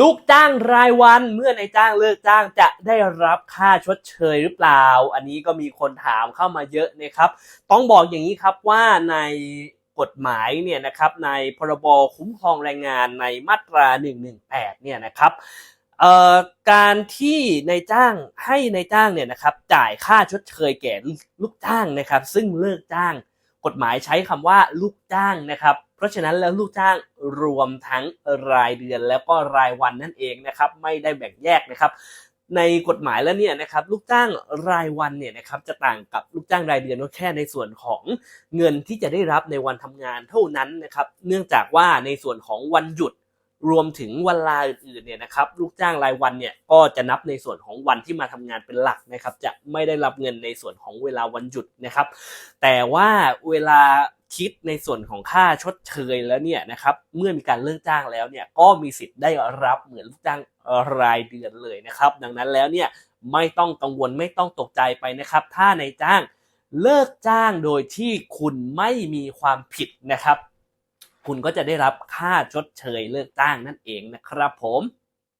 ลูกจ้างรายวันเมื่อนายจ้างเลิกจ้างจะได้รับค่าชดเชยหรือเปล่า อันนี้ก็มีคนถามเข้ามาเยอะนะครับ ต้องบอกอย่างนี้ครับว่าในกฎหมายเนี่ยนะครับในพรบคุ้มครองแรงงานในมาตรา 118 เนี่ยนะครับเอ่อการที่นายจ้างให้ในายจ้างเนี่ยนะครับจ่ายค่าชดเชยแก่ลูกจ้างนะครับ ซึ่งเลิกจ้าง กฎหมายใช้คำว่าลูกจ้างนะครับเพราะฉะนั้นแล้วลูกจ้างรวมทั้งรายเดือนแล้วก็รายวันนั่นเองนะครับไม่ได้แบ่งแยกนะครับในกฎหมายแล้วเนี่ยนะครับลูกจ้างรายวันเนี่ยนะครับจะต่างกับลูกจ้างรายเดือนก็แค่ในส่วนของเงินที่จะได้รับในวันทำงานเท่านั้นนะครับเนื่องจากว่าในส่วนของวันหยุด รวมถึงวันลาอื่นๆเนี่ยนะครับลูกจ้างรายวันเนี่ยก็จะนับในส่วนของวันที่มาทำงานเป็นหลักนะครับจะไม่ได้รับเงินในส่วนของเวลาวันหยุดนะครับ แต่ว่าเวลาคิดในส่วนของค่าชดเชยแล้วเนี่ยนะครับเมื่อมีการเลิกจ้างแล้วเนี่ยก็มีสิทธิ์ได้รับเหมือนลูกจ้างรายเดือนเลยนะครับ ดังนั้นแล้วเนี่ยไม่ต้องกังวลไม่ต้องตกใจไปนะครับ ถ้าในจ้างเลิกจ้างโดยที่คุณไม่มีความผิดนะครับ คุณก็จะได้รับค่าชดเชยเลิกจ้างนั่นเองนะครับผม